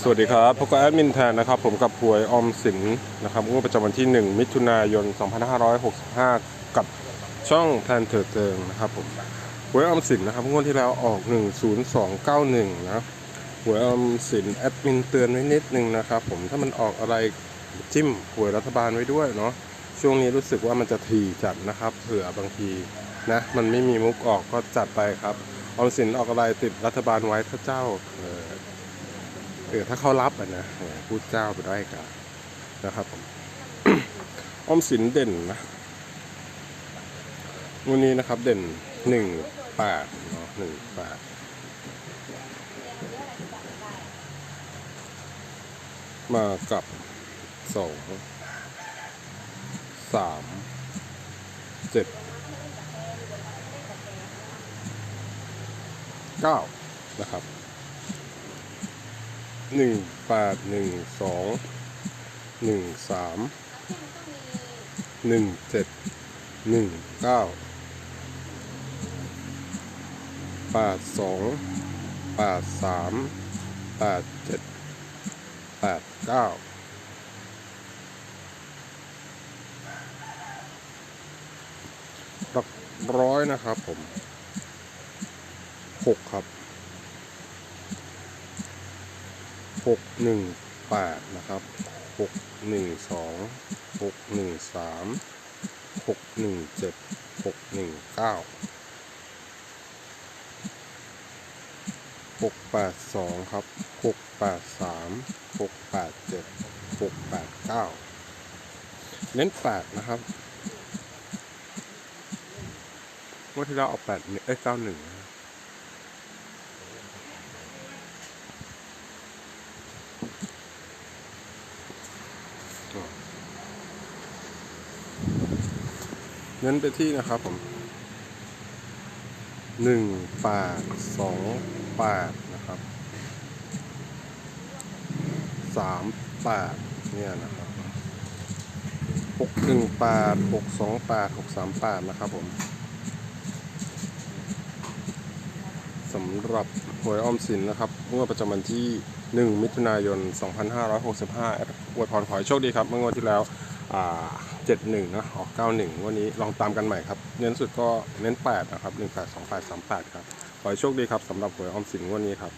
สวัสดีครับพบกับแอดมินแทนนะครับ ผมกับหวยอมสินนะครับงวดประจำวันที่ 1 มิถุนายน 2565 กับช่องแทนเถิดเทิงนะครับผมหวยอมสินนะครับงวดที่แล้วออก 10291 นะหวยอมสินแอดมินเตือนไว้นิดนึงนะครับผมถ้ามันออกอะไรจิ้มหวยรัฐบาลไว้ด้วยเนาะช่วงนี้รู้สึกว่ามันจะถี่จัดนะครับเผื่อบางทีนะมันไม่มีมุกออกก็จัดไปครับออมสินออกอะไรติดรัฐบาลไว้พระเจ้าเออ ออถ้าเขารับอะนะพูดเจ้าไปได้กันนะครับผมออมสินเด่นนะวันนี้นะครับเด่นหนึ่งแปดเนาะหนึ่งแปดมากับสองสามเจ็ดเก้านะครับ หนึ่งแปดหนึ่งสองหนึ่งสามหนึ่งเจ็ดหนึ่งเก้าแปดสองแปดสามแปดเจ็ดแปดเก้าหลักร้อยนะครับผมหกครับ หกหนึ่งแปดนะครับหกหนึ่งสองหกหนึ่งสามหกหนึ่งเจ็ดหกหนึ่งเก้าหกแปดสองครับหกแปดสามหกแปดเจ็ดหกแปดเก้าเน้นแปดนะครับเมื่อที่เราเอาแปดเอ้ยเก้าหนึ่ง เน้นไปที่นะครับผมหนึ่งแปดสองแปดนะครับสามแปดเนี่ยนะครับหกหนึ่งแปดหกสองแปดหกสามแปดนะครับผมสำหรับหวยออมสินนะครับงวดประจำวันที่ 1 มิถุนายน 2565แอดอวยพรขอให้โชคดีครับ เมื่องวดที่แล้ว เจ็ดหนึ่งนะออกเก้าหนึ่งวันนี้ลองตามกันใหม่ครับ เน้นสุดก็เน้นแปดนะครับหนึ่งแปดสองแปดสามแปดครับ ขอให้โชคดีครับสำหรับหวยออมสินงวันนี้ครับ